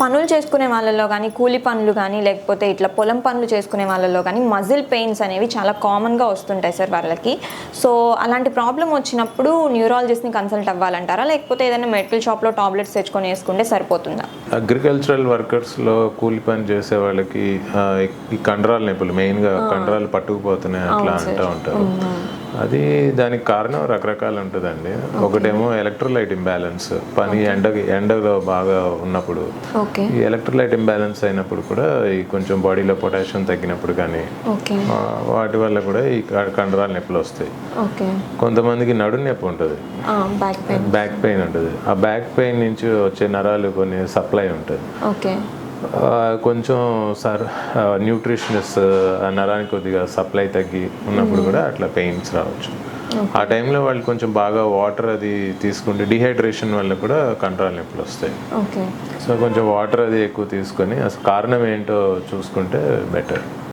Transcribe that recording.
పనులు చేసుకునే వాళ్ళలో కానీ కూలి పనులు కానీ లేకపోతే ఇట్లా పొలం పనులు చేసుకునే వాళ్ళలో కానీ మజిల్ పెయిన్స్ అనేవి చాలా కామన్గా వస్తుంటాయి సార్ వాళ్ళకి. సో అలాంటి ప్రాబ్లం వచ్చినప్పుడు న్యూరాలజిస్ట్ని కన్సల్ట్ అవ్వాలంటారా? లేకపోతే ఏదైనా మెడికల్ షాప్లో టాబ్లెట్స్ తెచ్చుకొని వేసుకుంటే సరిపోతుందా? అగ్రికల్చరల్ వర్కర్స్లో కూలి పని చేసే వాళ్ళకి ఈ కండరాల నొప్పులు మెయిన్గా కండరాలు పట్టుకుపోతున్నాయి అట్లా అంటూ ఉంటారు. అది దానికి కారణం రకరకాలు ఉంటుందండి. ఒకటేమో ఎలక్ట్రోలైట్ ఇంబ్యాలెన్స్ పని ఎండ ఎండలో బాగా ఉన్నప్పుడు. ఈ ఎలక్ట్రోలైట్ ఇంబ్యాలెన్స్ అయినప్పుడు కూడా ఈ కొంచెం బాడీలో పొటాషియం తగ్గినప్పుడు కానీ వాటి వల్ల కూడా ఈ కండరాల నొప్పులు వస్తాయి. కొంతమందికి నడు నొప్పి ఉంటుంది. బ్యాక్ పెయిన్ ఉంటుంది. ఆ బ్యాక్ పెయిన్ నుంచి వచ్చే నరాలు కొన్ని సప్లై ఉంటుంది. కొంచెం సర్ న్యూట్రిషనస్ నరానికి కొద్దిగా సప్లై తగ్గి ఉన్నప్పుడు కూడా అట్లా పెయిన్స్ రావచ్చు. ఆ టైంలో వాళ్ళు కొంచెం బాగా వాటర్ అది తీసుకుంటే డిహైడ్రేషన్ వల్ల కూడా కంట్రోల్ నొప్పులు వస్తాయి. ఓకే. సో కొంచెం వాటర్ అది ఎక్కువ తీసుకొని అసలు కారణం ఏంటో చూసుకుంటే బెటర్